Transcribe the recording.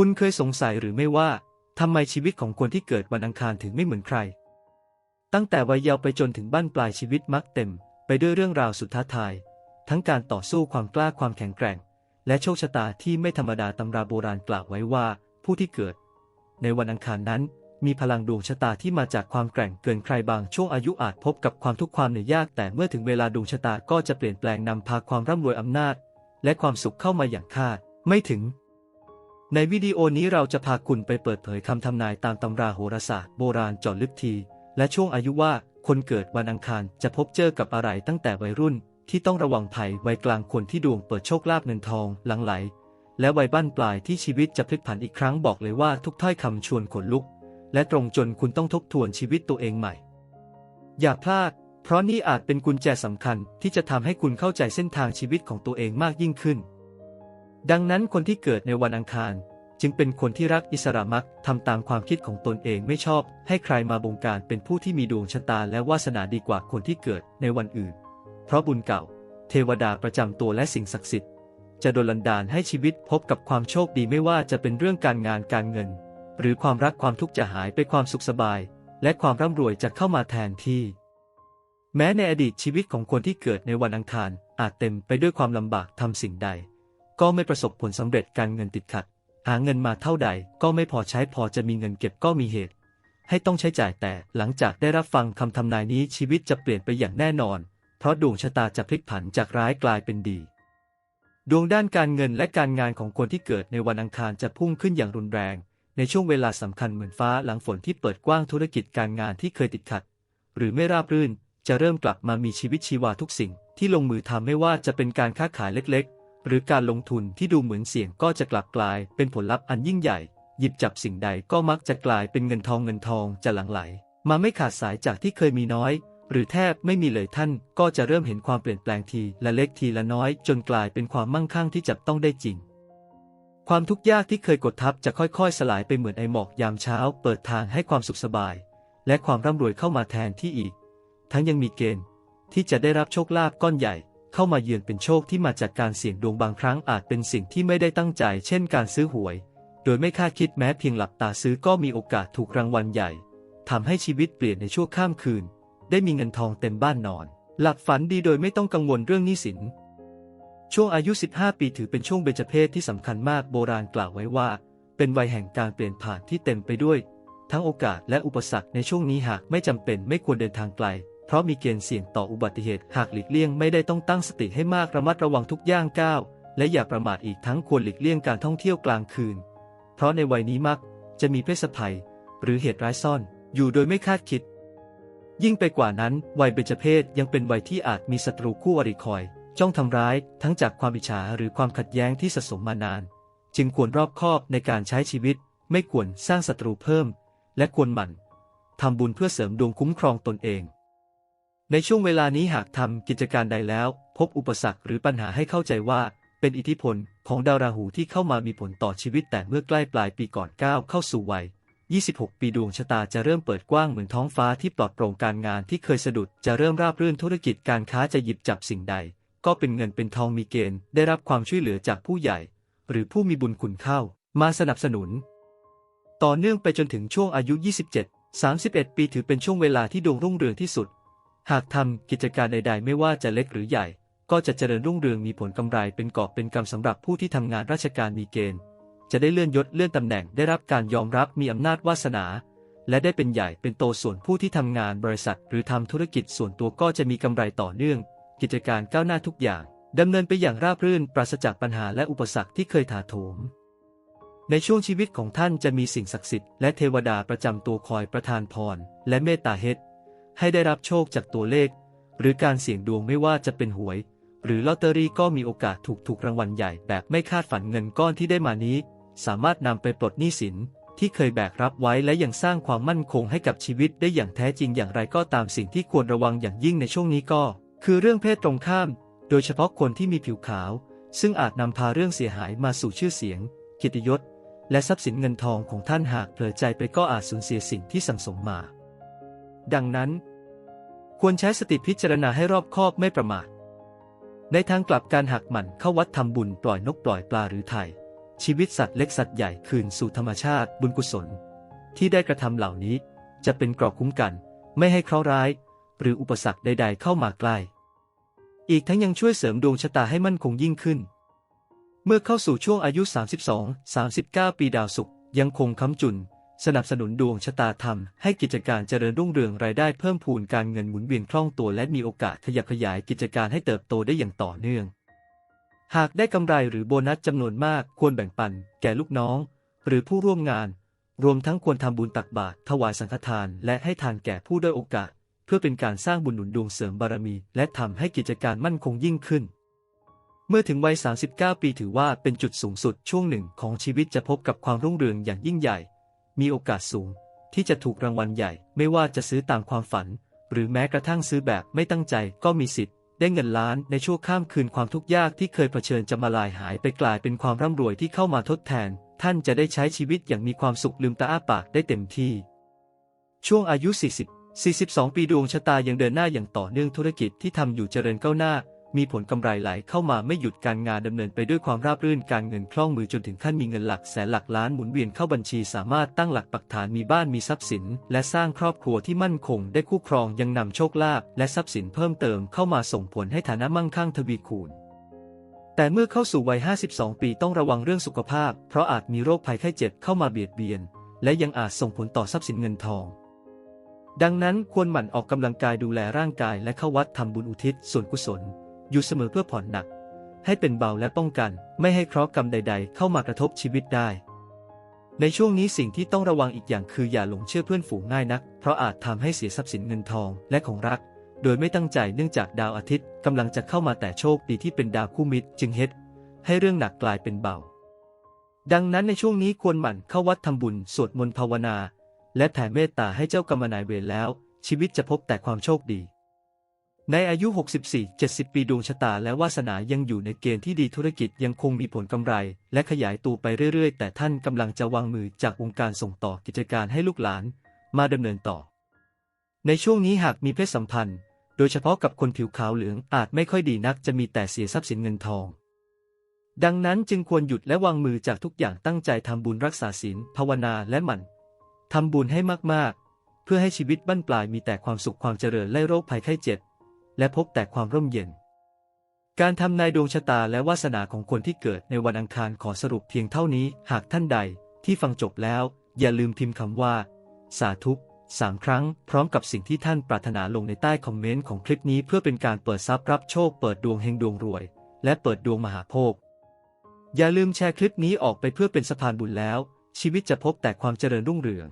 คุณเคยสงสัยหรือไม่ว่าทำไมชีวิตของคนที่เกิดวันอังคารถึงไม่เหมือนใคร ตั้งแต่วัยเยาว์ไปจนถึงบั้นปลายชีวิตมักเต็ม ไปด้วยเรื่องราวสุดท้าทาย ทั้งการต่อสู้ความกล้าความแข็งแกร่ง และโชคชะตาที่ไม่ธรรมดาตำราโบราณกล่าวไว้ว่า ผู้ที่เกิด ในวันอังคารนั้น มีพลังดวงชะตาที่มาจากความแกร่งเกินใครบางช่วงอายุอาจพบกับความทุกข์ความเหนื่อยยาก แต่เมื่อถึงเวลาดวงชะตาก็จะเปลี่ยนแปลงนำพาความร่ำรวยอำนาจ และความสุขเข้ามาอย่างคาดไม่ถึง ในวิดีโอนี้เราจะพาคุณไปเปิดเผยคำทำนายตามตำราโหราศาสตร์โบราณจาะลึกที และช่วงอายุว่าคนเกิดวันอังคารจะพบเจอกับอะไรตั้งแต่วัยรุ่น ที่ต้องระวังภัยวัยกลางคนที่ดวงเปิดโชคลาภเงินทองหลังไหล และวัยบั้นปลายที่ชีวิตจะพลิกผันอีกครั้งบอกเลยว่าทุกถ้อยคำชวนขนลุก และตรงจนคุณต้องทบทวนชีวิตตัวเองใหม่ อย่าพลาด เพราะนี่อาจเป็นกุญแจสำคัญที่จะทำให้คุณเข้าใจเส้นทางชีวิตของตัวเองมากยิ่งขึ้น ดังนั้นคนที่เกิดในวันอังคาร จึงเป็นคนที่รักอิสระมักทำตามความคิดของตนเองไม่ชอบ ให้ใครมาบงการเป็นผู้ที่มีดวงชะตาและวาสนาดีกว่าคนที่เกิดในวันอื่น เพราะบุญเก่า เทวดาประจำตัวและสิ่งศักดิ์สิทธิ์ จะดลันดาลให้ชีวิตพบกับความโชคดีไม่ว่าจะเป็นเรื่องการงานการเงิน หรือความรักความทุกข์จะหายไปความสุขสบาย และความร่ำรวยจะเข้ามาแทนที่ แม้ในอดีตชีวิตของคนที่เกิดในวันอังคารอาจเต็มไปด้วยความลำบากทำสิ่งใด ก็ไม่ประสบผลสำเร็จการเงินติดขัด หาเงินมาเท่าใดก็ไม่พอใช้พอจะมีเงินเก็บก็มีเหตุ ให้ต้องใช้จ่ายแต่หลังจากได้รับฟังคำทำนายนี้ชีวิตจะเปลี่ยนไปอย่างแน่นอน เพราะดวงชะตาจะพลิกผันจากร้ายกลายเป็นดี ดวงด้านการเงินและการงานของคนที่เกิดในวันอังคารจะพุ่งขึ้นอย่างรุนแรง ในช่วงเวลาสำคัญเหมือนฟ้าหลังฝนที่เปิดกว้างธุรกิจการงานที่เคยติดขัด หรือไม่ราบรื่นจะเริ่มกลับมามีชีวิตชีวาทุกสิ่งที่ลงมือทำไม่ว่าจะเป็นการค้าขายเล็ก หรือการลงทุนที่ดูเหมือนเสี่ยงก็จะกลับกลายเป็นผลลัพธ์อันยิ่งใหญ่ หยิบจับสิ่งใดก็มักจะกลายเป็นเงินทองเงินทองจะหลั่งไหล มาไม่ขาดสายจากที่เคยมีน้อย หรือแทบไม่มีเลยท่านก็จะเริ่มเห็นความเปลี่ยนแปลงทีละเล็กทีละน้อย จนกลายเป็นความมั่งคั่งที่จับต้องได้จริง ความทุกข์ยากที่เคยกดทับจะค่อยๆ สลายไปเหมือนไอหมอกยามเช้า เปิดทางให้ความสุขสบาย และความร่ำรวยเข้ามาแทนที่อีก ทั้งยังมีเกณฑ์ที่จะได้รับโชคลาภก้อนใหญ่ เข้ามาเยือนเป็นโชคที่มาจากการเสี่ยงดวงบางครั้งอาจเป็นสิ่งที่ไม่ได้ตั้งใจ เช่นการซื้อหวย โดยไม่คาดคิดแม้เพียงหลับตาซื้อก็มีโอกาสถูกรางวัลใหญ่ทำให้ชีวิตเปลี่ยนในชั่วข้ามคืน ได้มีเงินทองเต็มบ้านนอน หลับฝันดีโดยไม่ต้องกังวลเรื่องหนี้สิน ช่วงอายุ 15 ปีถือเป็นช่วงเบญจเพศที่สำคัญมากโบราณกล่าวไว้ว่า เป็นวัยแห่งการเปลี่ยนผ่านที่เต็มไปด้วย ทั้งโอกาสและอุปสรรคในช่วงนี้หากไม่จำเป็นไม่ควรเดินทางไกล เพราะมีเกณฑ์เสี่ยงต่ออุบัติเหตุหากหลีกเลี่ยงไม่ได้ต้องตั้งสติให้มากระมัดระวังทุกย่างก้าว และอย่าประมาทอีกทั้งควรหลีกเลี่ยงการท่องเที่ยวกลางคืน เพราะในวัยนี้มักจะมีเพศภัย หรือเหตุร้ายซ่อน อยู่โดยไม่คาดคิด ยิ่งไปกว่านั้น วัยเบญจเพศยังเป็นวัยที่อาจมีศัตรูคู่อริคอย จ้องทำร้ายทั้งจากความอิจฉาหรือความขัดแย้งที่สะสมมานาน จึงควรรอบคอบในการใช้ชีวิต ไม่ควรสร้างศัตรูเพิ่ม และควรหมั่นทำบุญเพื่อเสริมดวงคุ้มครองตนเอง ในช่วงเวลานี้หากทำกิจการใดแล้ว พบอุปสรรคหรือปัญหาให้เข้าใจว่า เป็นอิทธิพลของดาวราหูที่เข้ามามีผลต่อชีวิต แต่เมื่อใกล้ปลายปีก่อนก้าวเข้าสู่วัย 26 ปีดวงชะตาจะเริ่มเปิดกว้างเหมือนท้องฟ้าที่ปลอดโปร่งการงานที่เคยสะดุดจะเริ่มราบรื่นธุรกิจการค้าจะหยิบจับสิ่งใด ก็เป็นเงินเป็นทองมีเกณฑ์ ได้รับความช่วยเหลือจากผู้ใหญ่ หรือผู้มีบุญคุณเข้า มาสนับสนุน ต่อเนื่องไปจนถึงช่วงอายุ 27 31 ปีถือเป็นช่วงเวลาที่ดวงรุ่งเรืองที่สุด หากทำกิจการใด ๆ ไม่ว่าจะเล็กหรือใหญ่ ก็จะเจริญรุ่งเรืองมีผลกำไรเป็นกอบเป็นกำสำหรับผู้ที่ทำงานราชการมีเกณฑ์ จะได้เลื่อนยศเลื่อนตำแหน่งได้รับการยอมรับมีอำนาจวาสนา และได้เป็นใหญ่เป็นโตส่วนผู้ที่ทำงานบริษัท หรือทำธุรกิจส่วนตัวก็จะมีกำไรต่อเนื่อง กิจการก้าวหน้าทุกอย่างดำเนินไปอย่างราบรื่นปราศจากปัญหาและอุปสรรคที่เคยถาโถมในช่วงชีวิตของท่านจะมีสิ่งศักดิ์สิทธิ์และเทวดาประจำตัวคอยประทานพรและเมตตาเฮด ให้ได้รับโชคจากตัวเลข หรือการเสี่ยงดวงไม่ว่าจะเป็นหวย หรือลอตเตอรี่ก็มีโอกาสถูกถูกรางวัลใหญ่แบบไม่คาดฝันเงินก้อนที่ได้มานี้ สามารถนำไปปลดหนี้สินที่เคยแบกรับไว้และยังสร้างความมั่นคงให้กับชีวิตได้อย่างแท้จริงอย่างไรก็ตามสิ่งที่ควรระวังอย่างยิ่งในช่วงนี้ก็ คือเรื่องเพศตรงข้าม โดยเฉพาะคนที่มีผิวขาว ซึ่งอาจนำพาเรื่องเสียหายมาสู่ชื่อเสียงกียรติยศ และทรัพย์สินเงินทองของท่านหากเผลอใจไปก็อาจสูญเสียสิ่งที่สั่งสมมา ดังนั้น ควรใช้สติพิจารณาให้รอบคอบไม่ประมาท ในทางกลับการหักหมั่นเข้าวัดทำบุญปล่อยนกปล่อยปลาหรือไถ่ชีวิตสัตว์เล็กสัตว์ใหญ่คืนสู่ธรรมชาติบุญกุศล ที่ได้กระทำเหล่านี้จะเป็นเกราะคุ้มกัน ไม่ให้เคราะห์ร้าย หรืออุปสรรคใด ๆ เข้ามาใกล้ อีกทั้งยังช่วยเสริมดวงชะตาให้มั่นคงยิ่งขึ้น เมื่อเข้าสู่ช่วงอายุ 32-39 ปีดาวศุกร์ยังคงค้ำจุน สนับสนุนดวงชะตาธรรม ให้กิจการเจริญรุ่งเรืองรายได้เพิ่มพูนการเงินหมุนเวียนคล่องตัวและมีโอกาสขยับขยายกิจการให้เติบโตได้อย่างต่อเนื่อง หากได้กำไรหรือโบนัสจำนวนมากควรแบ่งปัน แก่ลูกน้อง หรือผู้ร่วมงาน รวมทั้งควรทำบุญตักบาตรถวายสังฆทาน และให้ทานแก่ผู้ด้อยโอกาส เพื่อเป็นการสร้างบุญหนุนดวงเสริมบารมี และทำให้กิจการมั่นคงยิ่งขึ้นเมื่อถึงวัย 39 ปีถือว่าเป็นจุดสูงสุดช่วงหนึ่งของชีวิตจะพบกับความรุ่งเรืองอย่างยิ่งใหญ่ มีโอกาสสูง ที่จะถูกรางวัลใหญ่ ไม่ว่าจะซื้อตามความฝัน หรือแม้กระทั่งซื้อแบบไม่ตั้งใจก็มีสิทธิ์ ได้เงินล้านในชั่วข้ามคืนความทุกข์ยากที่เคยเผชิญจะมาลายหายไปกลายเป็นความร่ำรวยที่เข้ามาทดแทน ท่านจะได้ใช้ชีวิตอย่างมีความสุขลืมตาอ้าปากได้เต็มที่ ช่วงอายุ 40 42 ปีดวงชะตายังเดินหน้าอย่างต่อเนื่องธุรกิจที่ทำอยู่เจริญก้าวหน้า มีผลกำไรไหลเข้ามาไม่หยุดการงานดำเนินไปด้วยความราบรื่นการเงินคล่องมือจนถึงขั้นมีเงินหลักแสนหลักล้านหมุนเวียนเข้าบัญชีสามารถตั้งหลักปักฐานมีบ้านมีทรัพย์สิน และสร้างครอบครัวที่มั่นคงได้คู่ครองยังนำโชคลาภและทรัพย์สินเพิ่มเติมเข้ามาส่งผลให้ฐานะมั่งคั่งทวีคูณแต่เมื่อเข้าสู่วัย 52 ปีต้องระวังเรื่องสุขภาพ เพราะอาจมีโรคภัยไข้เจ็บเข้ามาเบียดเบียน และยังอาจส่งผลต่อทรัพย์สินเงินทอง ดังนั้นควรหมั่นออกกำลังกายดูแลร่างกายและเข้าวัดทำบุญอุทิศส่วนกุศล อยู่เสมอเพื่อผ่อนหนัก ให้เป็นเบาและป้องกัน ไม่ให้เคราะห์กรรมใด ๆ เข้ามากระทบชีวิตได้ ในช่วงนี้สิ่งที่ต้องระวังอีกอย่างคืออย่าหลงเชื่อเพื่อนฝูงง่ายนัก เพราะอาจทำให้เสียทรัพย์สินเงินทองและของรัก โดยไม่ตั้งใจเนื่องจากดาวอาทิตย์กำลังจะเข้ามาแต่โชคดีที่เป็นดาวคู่มิตร จึงเฮ็ดให้เรื่องหนักกลายเป็นเบา ดังนั้นในช่วงนี้ควรหมั่นเข้าวัดทำบุญสวดมนต์ภาวนา และแผ่เมตตาให้เจ้ากรรมนายเวรแล้ว ชีวิตจะพบแต่ความโชคดี ในอายุ 64-70 ปีดวงชะตาและวาสนายังอยู่ในเกณฑ์ที่ดีธุรกิจยังคงมีผลกำไร และขยายตัวไปเรื่อยๆ แต่ท่านกำลังจะวางมือจากวงการส่งต่อกิจการให้ลูกหลาน มาดำเนินต่อ ในช่วงนี้หากมีเพศสัมพันธ์ โดยเฉพาะกับคนผิวขาวเหลืองอาจไม่ค่อยดีนักจะมีแต่เสียทรัพย์สินเงินทอง ดังนั้นจึงควรหยุดและวางมือจากทุกอย่างตั้งใจทำบุญรักษาศีลภาวนาและหมั่นทำบุญให้มากๆ เพื่อให้ชีวิตบั้นปลายมีแต่ความสุขความเจริญไล่โรคภัยไข้เจ็บ และพบแต่ความร่มเย็น การทำนายดวงชะตาและวาสนาของคนที่เกิดในวันอังคารขอสรุปเพียงเท่านี้ หากท่านใดที่ฟังจบแล้ว อย่าลืมพิมพ์คำว่า สาธุสามครั้งพร้อมกับสิ่งที่ท่านปรารถนาลงในใต้คอมเมนต์ของคลิปนี้เพื่อเป็นการเปิดทรัพย์รับโชคเปิดดวงเฮงดวงรวย และเปิดดวงมหาโภค อย่าลืมแชร์คลิปนี้ออกไปเพื่อเป็นสะพานบุญแล้ว ชีวิตจะพบแต่ความเจริญรุ่งเรือง